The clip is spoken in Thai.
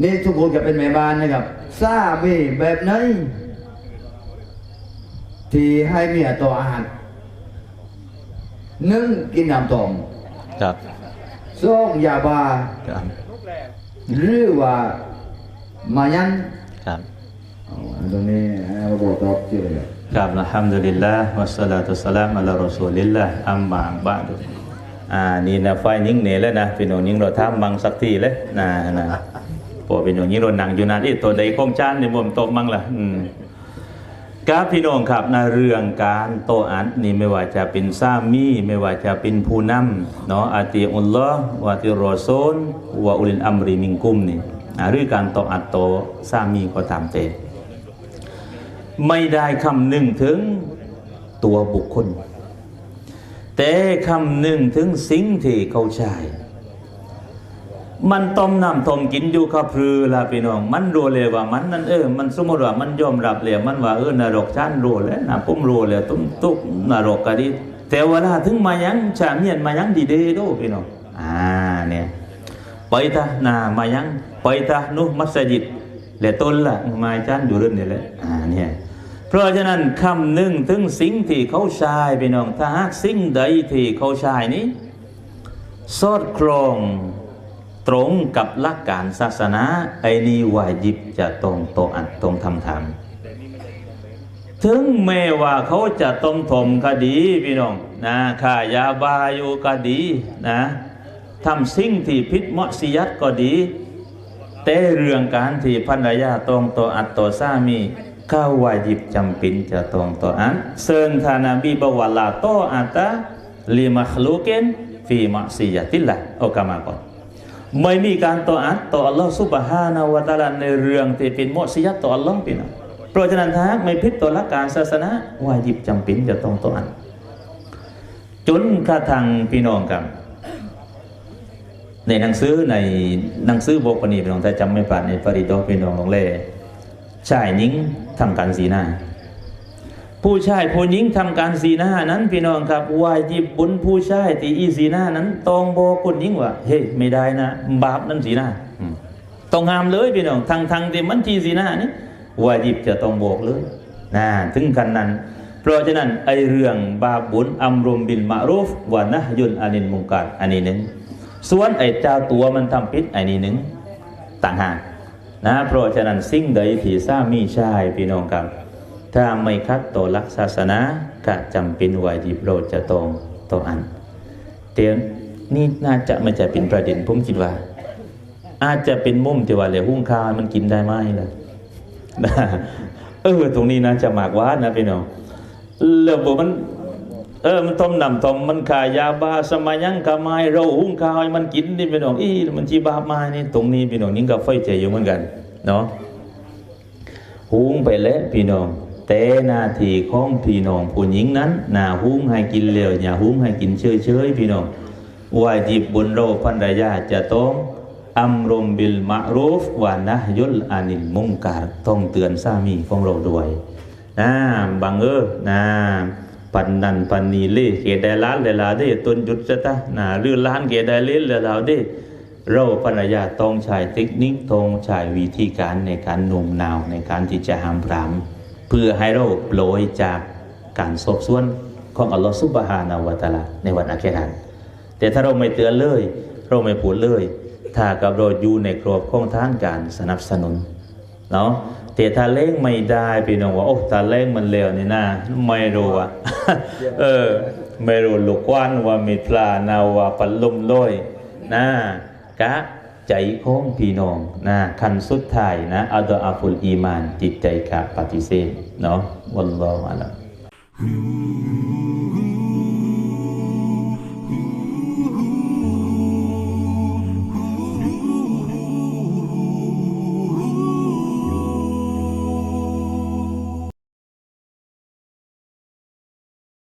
นี่ทุกคนจะเป็นแม่บ้านนะครับทราบมีแบบไหนที่ให้เมียต่ออาหารหนึ่งกินน้ำต้มครับสองยาบาครับหรือว่ามายันครับอ๋อตรงนี้เราบอกตอบเจอเลยครับอัลฮัมดุลิลลาห์วัสสลาตุสสลามอะลารอซูลิลลาห์อัมมาบะดุอ่านี่นะไฟยิงเหนแล้วนะพี่น้องยิงเราทำมังสักทีเลยนะนะ พอพี่น้องยิงเราหนังอยู่นานอีตัวใดของจานในบ่มตกมังล่ะอืมครับพี่น้องครับในะเรื่องการโตอัดนี่ไม่ว่าจะเป็นซามีไม่ว่าจะเป็นผู้นำเนาะอาติอุลลอฮ์วะติรอซูลวะอุลินอัมริมิงกุมนี่อ่าหรือการโตอัดโตซามีก็ตามเตไม่ได้คำหนึ่งถึงตัวบุคคล แต่คำหนึ่งถึงสิ่งที่เขาใช้ มันต้มน้ำต้มกินอยู่กับพรือละพี่น้อง มันรู้เลยว่ามันนั่นเออ มันสมมติว่ามันยอมรับเลยมันว่าเออนรกชั้นรู้แล้วนะผมรู้แล้วตุ้มตุกนรกก็ดีแต่เวลาถึงมายังชาเมียนมายังดีเดโดพี่น้องอ่าเนี่ยไปตานามายังไปตานุมัสยิดและต้นละมาจันอยู่เรื่องนี้แหละอ่าเนี่ยเพราะฉะนั้นคำหนึ่งถึงสิ่งที่เขาใช้พี่น้องถ้าหากสิ่งใดที่เขาใช้นี้สอดคล้อง ตรงกับหลักการศาสนาไอ้นี่วาจิบจะต้องโตออัดต้องทำทำถึงแม้ว่าเขาจะต้องถมคดีพี่น้องนะขายาบาอยู่ก็ดีนะทำสิ่งที่พิษมัสยัดก็ดี แต่เรื่องการที่ภรรยาต้องต่ออัดต่อสามีข้าวาจิบจำเป็นจะต้องต่ออัดเซิงทานาบีบวลาโตอัตะลิมัคลูเกนฟีมัสยัติลละโอกามาก่อน ไม่มีการต่ออัดต่ออัลลอฮ์ซุบฮานาวะตาลาในเรื่องที่เป็นมัสยัดต่ออัลลอฮ์พี่น้องเพราะฉะนั้นถ้าหากไม่พิษต่อหลักการศาสนาวาจิบจำเป็นจะต้องต่ออัดจนกระทั่งพี่น้องกันในหนังสือในหนังสือบอกปณีพี่น้องถ้าจำไม่ผิดในปริโดพี่น้องของเล่ชายหญิงทำการสีหน้า ผู้ชายผู้หญิงทำการสีหน้านั้นพี่น้องครับวาจิบบุญผู้ชายที่อีสีหน้านั้นต้องโบกคนหญิงว่าเฮ้ยไม่ได้นะ บาปนั้นสีหน้าต้องห้ามเลยพี่น้องทางทางที่มันทีสีหน้านี่วาจิบจะต้องบอกเลยนะถึงกันนั้น เพราะฉะนั้นไอเรื่องบาปบุญอัมรุมบินมารูฟวานะยุนอานินมุงการอันนี้หนึ่งส่วนไอเจ้าตัวมันทำผิดอ้นี่หนึ่งต่างหากนะเพราะฉะนั้นสิ่งใดที่สามีชายพี่น้องครับ ถ้าไม่คัดต่อหลักศาสนาก็จำเป็นวาจิบเราจะต้องต่ออันเตียนนี่น่าจะไม่จะเป็นประเด็นผมคิดว่า อาจจะเป็นมุมที่ว่าเหลวหุ้งข้ามันกินได้ไหมล่ะเออตรงนี้นะจะหมากวาดนะพี่น้องแล้วบอกมันเออ มันต้มนำต้มมันขายยาบาสมัยยังกะไม้เราหุ้งข้าวมันกินนี่พี่น้องอีมันจีบาปมานี่ตรงนี้พี่น้องนี่ก็ไฟใจอยู่เหมือนกัน เนาะหุ้งไปแล้วพี่น้อง แต่หน้าที่ของพี่น้องผู้หญิงนั้นนาหุงให้กินเร็วอย่าหุงให้กินเฉยๆพี่น้องวาจิบบนเราภรรยาจะต้องอัมรมบิลมะรูฟวานะยุลอานิลมุงการต้องเตือนสามีของเราด้วยนะบางเออนะปันนันปันนีเล่เกดได้ล้านเลยลาเด้ตนจุดจะตะนาหรือล้านเกดได้เล่นเลยลาเด้เราภรรยาต้องใช้เทคนิคต้องใช้วิธีการในการโนุ่มนาวในการที่จะห้ามปราม เพื่อให้เราโปรยจากการสอบสวนของอัลลอฮฺซุบฮานาวะตาลาในวันอาคิรานแต่ถ้าเราไม่เตือนเลย เราไม่พูดเลย ถ้ากับเราอยู่ในครอบของทานการสนับสนุนเนาะแต่ถ้าเล่งไม่ได้พี่น้องว่าโอ้ถ้าเล่งมันเลวนี่นะไม่รู้อะเออไม่รู้ลูกควันว่ามีปลานาว่าปัลลมลอยนะกะ ใจของพี่น้องนะคันสุดท้ายนะอัลดอาฟุลอีมาน จิตใจกะปฏิเสธเนาะวัลลอฮุอะลัม